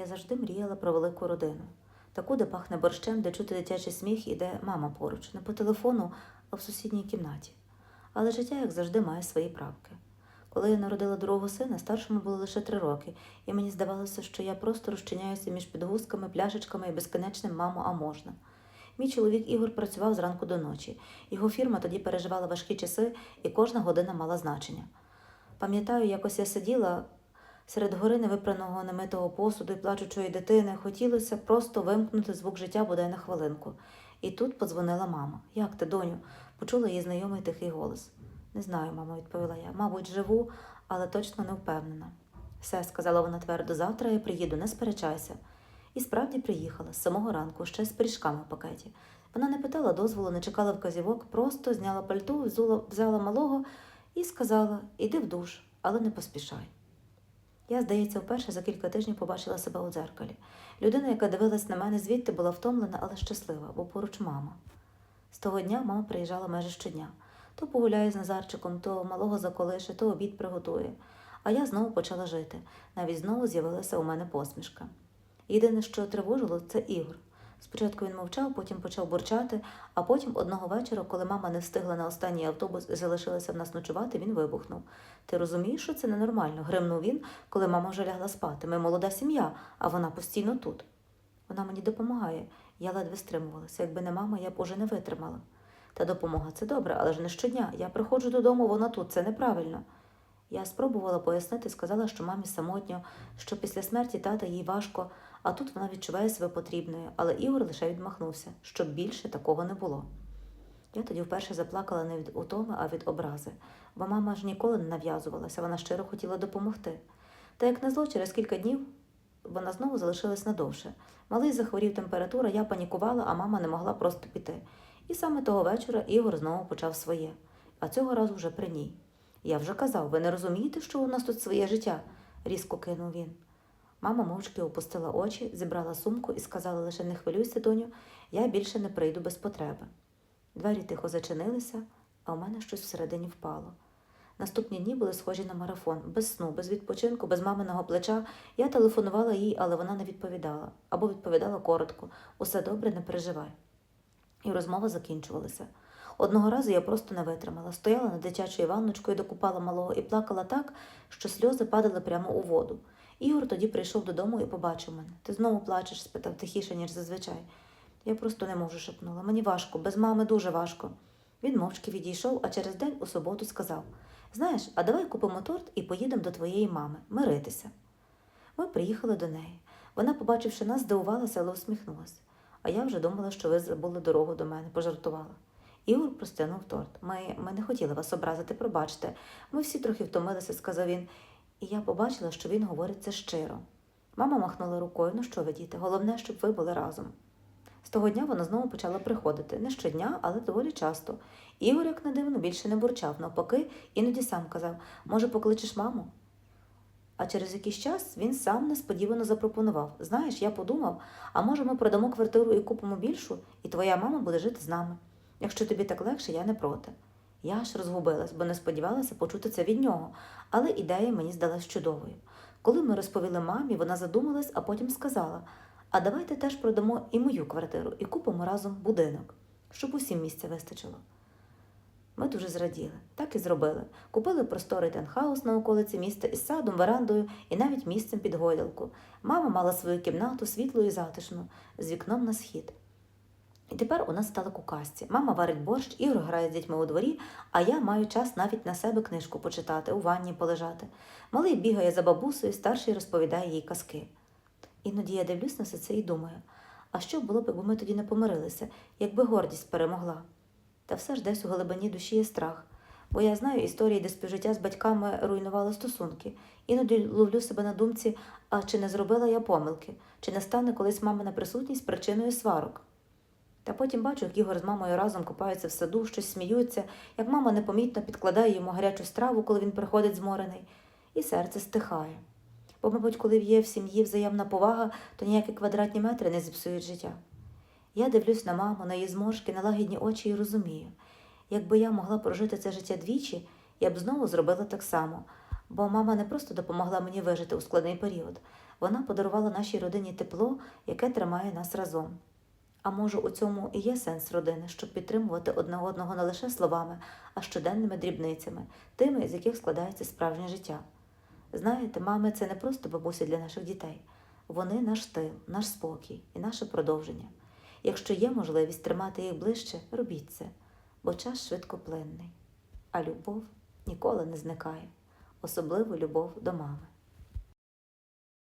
Я завжди мріяла про велику родину. Таку, де пахне борщем, де чути дитячий сміх і де мама поруч, не по телефону, а в сусідній кімнаті. Але життя, як завжди, має свої правки. Коли я народила другого сина, старшому було лише три роки, і мені здавалося, що я просто розчиняюся між підгузками, пляшечками і безконечним мамо, а можна. Мій чоловік Ігор працював зранку до ночі. Його фірма тоді переживала важкі часи, і кожна година мала значення. Пам'ятаю, якось я сиділа серед гори невипраного немитого посуду і плачучої дитини. Хотілося просто вимкнути звук життя бодай на хвилинку. І тут подзвонила мама. Як ти, доню? Почула її знайомий тихий голос. Не знаю, мамо, відповіла я. Мабуть, живу, але точно не впевнена. Все, сказала вона твердо, завтра я приїду, не сперечайся. І справді приїхала з самого ранку, ще з пиріжками в пакеті. Вона не питала дозволу, не чекала вказівок, просто зняла пальто, взула, взяла малого і сказала: Іди в душ, але не поспішай. Я, здається, вперше за кілька тижнів побачила себе у дзеркалі. Людина, яка дивилась на мене звідти, була втомлена, але щаслива, бо поруч мама. З того дня мама приїжджала майже щодня. То погуляє з Назарчиком, то малого заколише, то обід приготує. А я знову почала жити. Навіть знову з'явилася у мене посмішка. Єдине, що тривожило, це Ігор. Спочатку він мовчав, потім почав бурчати, а потім одного вечора, коли мама не встигла на останній автобус і залишилася в нас ночувати, він вибухнув. Ти розумієш, що це ненормально? гримнув він, коли мама вже лягла спати. Ми молода сім'я, а вона постійно тут. Вона мені допомагає. Я ледве стримувалася. Якби не мама, я б уже не витримала. Та допомога це добре, але ж не щодня. Я приходжу додому, вона тут, це неправильно. Я спробувала пояснити, сказала, що мамі самотньо, що після смерті тата їй важко, а тут вона відчуває себе потрібною, але Ігор лише відмахнувся, щоб більше такого не було. Я тоді вперше заплакала не від утоми, а від образи, бо мама ж ніколи не нав'язувалася, вона щиро хотіла допомогти. Та як назло, через кілька днів вона знову залишилась надовше. Малий захворів температура, я панікувала, а мама не могла просто піти. І саме того вечора Ігор знову почав своє, а цього разу вже при ній. Я вже казав, ви не розумієте, що у нас тут своє життя? різко кинув він. Мама мовчки опустила очі, зібрала сумку і сказала лише не хвилюйся, доню, я більше не прийду без потреби. Двері тихо зачинилися, а у мене щось всередині впало. Наступні дні були схожі на марафон, без сну, без відпочинку, без маминого плеча. Я телефонувала їй, але вона не відповідала або відповідала коротко усе добре, не переживай. І розмова закінчувалася. Одного разу я просто не витримала, стояла над дитячою ванночкою, докупала малого і плакала так, що сльози падали прямо у воду. Ігор тоді прийшов додому і побачив мене. Ти знову плачеш? спитав тихіше, ніж зазвичай. Я просто не можу, шепнула. Мені важко, без мами дуже важко. Він мовчки відійшов, а через день у суботу сказав: Знаєш, а давай купимо торт і поїдемо до твоєї мами, миритися. Ми приїхали до неї. Вона, побачивши нас, здивувалася, але усміхнулася. А я вже думала, що ви забули дорогу до мене, пожартувала. Ігор простягнув торт. Ми, ми не хотіли вас образити, пробачте. Ми всі трохи втомилися, сказав він, і я побачила, що він говорить це щиро. Мама махнула рукою, ну що ви, діти, головне, щоб ви були разом. З того дня вона знову почала приходити. Не щодня, але доволі часто. Ігор, як не дивно, більше не бурчав. Навпаки, іноді сам казав, може, покличеш маму? А через якийсь час він сам несподівано запропонував: Знаєш, я подумав, а може ми продамо квартиру і купимо більшу, і твоя мама буде жити з нами. Якщо тобі так легше, я не проти. Я аж розгубилась, бо не сподівалася почути це від нього, але ідея мені здалась чудовою. Коли ми розповіли мамі, вона задумалась, а потім сказала: А давайте теж продамо і мою квартиру і купимо разом будинок, щоб усім місця вистачило. Ми дуже зраділи, так і зробили. Купили просторий тенхаус на околиці міста із садом, верандою і навіть місцем під гойдалку. Мама мала свою кімнату світлу і затишну, з вікном на схід. І тепер у нас стали кукасці. Мама варить борщ, Ігор грає з дітьми у дворі, а я маю час навіть на себе книжку почитати, у ванні полежати. Малий бігає за бабусею, старший розповідає їй казки. Іноді я дивлюсь на все це і думаю, а що було б, якби ми тоді не помирилися, якби гордість перемогла? Та все ж десь у глибині душі є страх. Бо я знаю історії, де співжиття з батьками руйнувало стосунки. Іноді ловлю себе на думці, а чи не зробила я помилки, чи не стане колись мамина присутність причиною сварок. Та потім бачу, як Ігор з мамою разом купаються в саду, щось сміються, як мама непомітно підкладає йому гарячу страву, коли він приходить зморений, і серце стихає. Бо, мабуть, коли є в сім'ї взаємна повага, то ніякі квадратні метри не зіпсують життя. Я дивлюсь на маму, на її зморшки, на лагідні очі і розумію. Якби я могла прожити це життя двічі, я б знову зробила так само, бо мама не просто допомогла мені вижити у складний період, Вона подарувала нашій родині тепло, яке тримає нас разом. А може, у цьому і є сенс родини, щоб підтримувати одне одного не лише словами, а щоденними дрібницями, тими, з яких складається справжнє життя. Знаєте, мами це не просто бабусі для наших дітей. Вони наш тил, наш спокій і наше продовження. Якщо є можливість тримати їх ближче, робіть це, бо час швидкоплинний, а любов ніколи не зникає, особливо любов до мами.